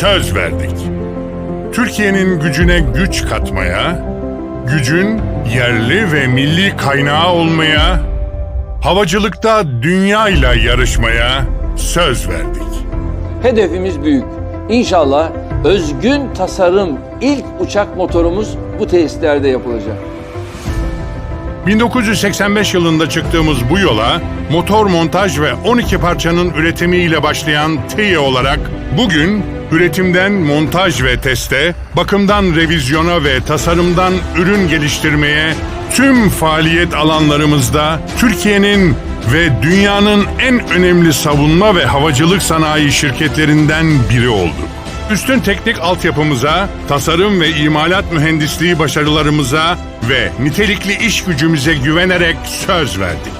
söz verdik. Türkiye'nin gücüne güç katmaya, gücün yerli ve milli kaynağı olmaya, havacılıkta dünya ile yarışmaya söz verdik. Hedefimiz büyük. İnşallah özgün tasarım ilk uçak motorumuz bu tesislerde yapılacak. 1985 yılında çıktığımız bu yola motor montaj ve 12 parçanın üretimiyle başlayan TİE olarak bugün üretimden montaj ve teste, bakımdan revizyona ve tasarımdan ürün geliştirmeye tüm faaliyet alanlarımızda Türkiye'nin ve dünyanın en önemli savunma ve havacılık sanayi şirketlerinden biri olduk. Üstün teknik altyapımıza, tasarım ve imalat mühendisliği başarılarımıza ve nitelikli iş gücümüze güvenerek söz verdik.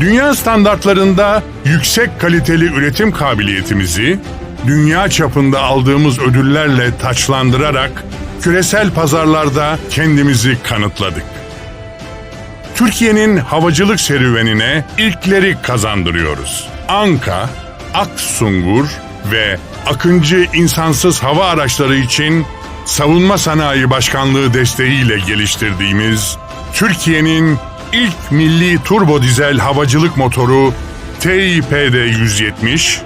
Dünya standartlarında yüksek kaliteli üretim kabiliyetimizi dünya çapında aldığımız ödüllerle taçlandırarak küresel pazarlarda kendimizi kanıtladık. Türkiye'nin havacılık serüvenine ilkleri kazandırıyoruz. Anka, Aksungur ve Akıncı insansız hava araçları için Savunma Sanayi Başkanlığı desteğiyle geliştirdiğimiz Türkiye'nin ilk milli turbo dizel havacılık motoru TİPD-170,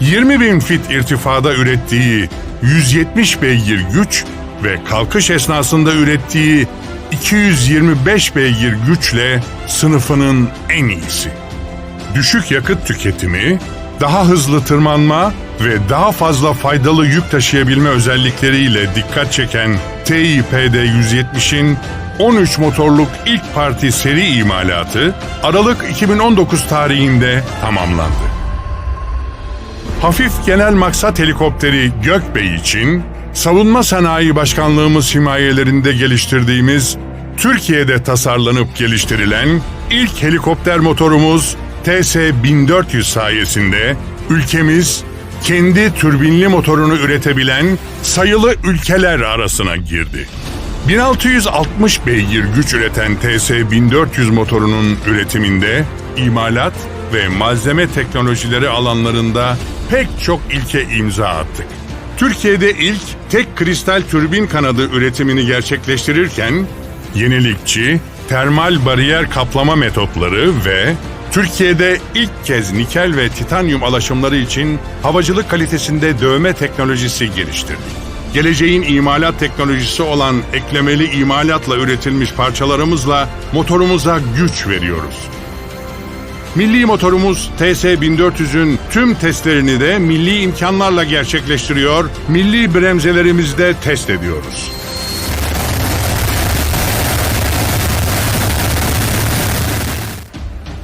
20 bin fit irtifada ürettiği 170 beygir güç ve kalkış esnasında ürettiği 225 beygir güçle sınıfının en iyisi. Düşük yakıt tüketimi, daha hızlı tırmanma ve daha fazla faydalı yük taşıyabilme özellikleriyle dikkat çeken TİPD 170'in 13 motorluk ilk parti seri imalatı Aralık 2019 tarihinde tamamlandı. Hafif genel maksat helikopteri Gökbey için Savunma Sanayi Başkanlığımız himayelerinde geliştirdiğimiz Türkiye'de tasarlanıp geliştirilen ilk helikopter motorumuz TS-1400 sayesinde ülkemiz kendi türbinli motorunu üretebilen sayılı ülkeler arasına girdi. 1660 beygir güç üreten TS-1400 motorunun üretiminde imalat ve malzeme teknolojileri alanlarında pek çok ilke imza attık. Türkiye'de ilk tek kristal türbin kanadı üretimini gerçekleştirirken yenilikçi, termal bariyer kaplama metotları ve Türkiye'de ilk kez nikel ve titanyum alaşımları için havacılık kalitesinde dövme teknolojisi geliştirdik. Geleceğin imalat teknolojisi olan eklemeli imalatla üretilmiş parçalarımızla motorumuza güç veriyoruz. Milli motorumuz TS1400'ün tüm testlerini de milli imkanlarla gerçekleştiriyor, milli bremzelerimizde test ediyoruz.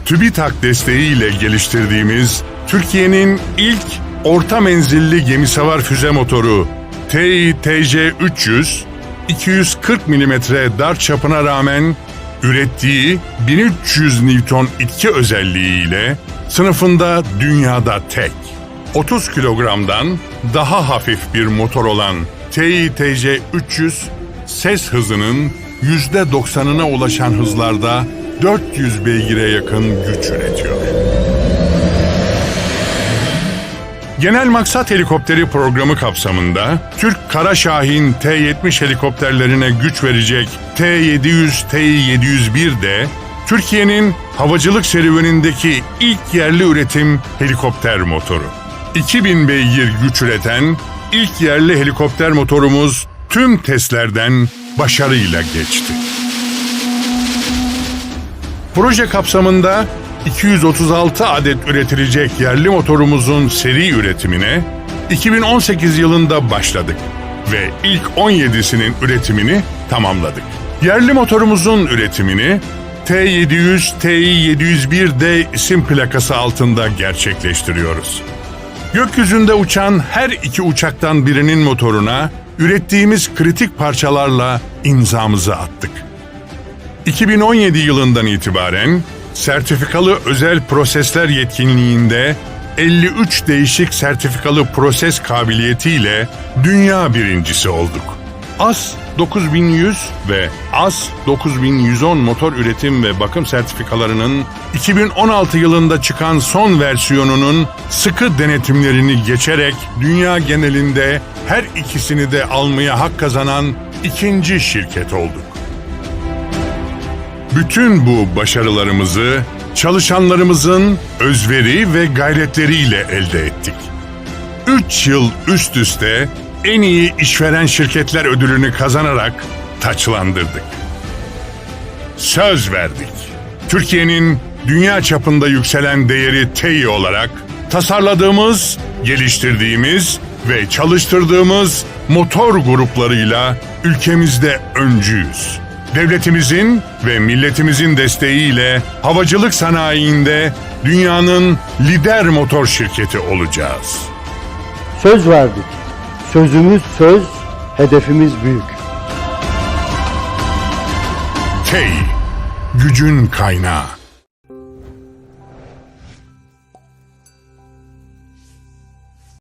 TÜBİTAK desteğiyle geliştirdiğimiz Türkiye'nin ilk orta menzilli gemisavar füze motoru TİTC-300, 240 mm dar çapına rağmen ürettiği 1300 Newton itki özelliğiyle sınıfında dünyada tek. 30 kilogramdan daha hafif bir motor olan TİTC-300 ses hızının %90'ına ulaşan hızlarda 400 beygire yakın güç üretiyor. Genel Maksat Helikopteri programı kapsamında Türk Kara Şahin T-70 helikopterlerine güç verecek T-700, T-701 de Türkiye'nin havacılık serüvenindeki ilk yerli üretim helikopter motoru. 2000 beygir güç üreten ilk yerli helikopter motorumuz tüm testlerden başarıyla geçti. Proje kapsamında 236 adet üretilecek yerli motorumuzun seri üretimine 2018 yılında başladık ve ilk 17'sinin üretimini tamamladık. Yerli motorumuzun üretimini T700, TI701D isim plakası altında gerçekleştiriyoruz. Gökyüzünde uçan her iki uçaktan birinin motoruna ürettiğimiz kritik parçalarla imzamızı attık. 2017 yılından itibaren sertifikalı özel prosesler yetkinliğinde 53 değişik sertifikalı proses kabiliyetiyle dünya birincisi olduk. AS 9100 ve AS 9110 motor üretim ve bakım sertifikalarının 2016 yılında çıkan son versiyonunun sıkı denetimlerini geçerek dünya genelinde her ikisini de almaya hak kazanan ikinci şirket olduk. Bütün bu başarılarımızı çalışanlarımızın özveri ve gayretleriyle elde ettik. 3 yıl üst üste en iyi işveren şirketler ödülünü kazanarak taçlandırdık. Söz verdik. Türkiye'nin dünya çapında yükselen değeri TEİ olarak tasarladığımız, geliştirdiğimiz ve çalıştırdığımız motor gruplarıyla ülkemizde öncüyüz. Devletimizin ve milletimizin desteğiyle havacılık sanayiinde dünyanın lider motor şirketi olacağız. Söz verdik. Sözümüz söz, hedefimiz büyük. TEİ, gücün kaynağı.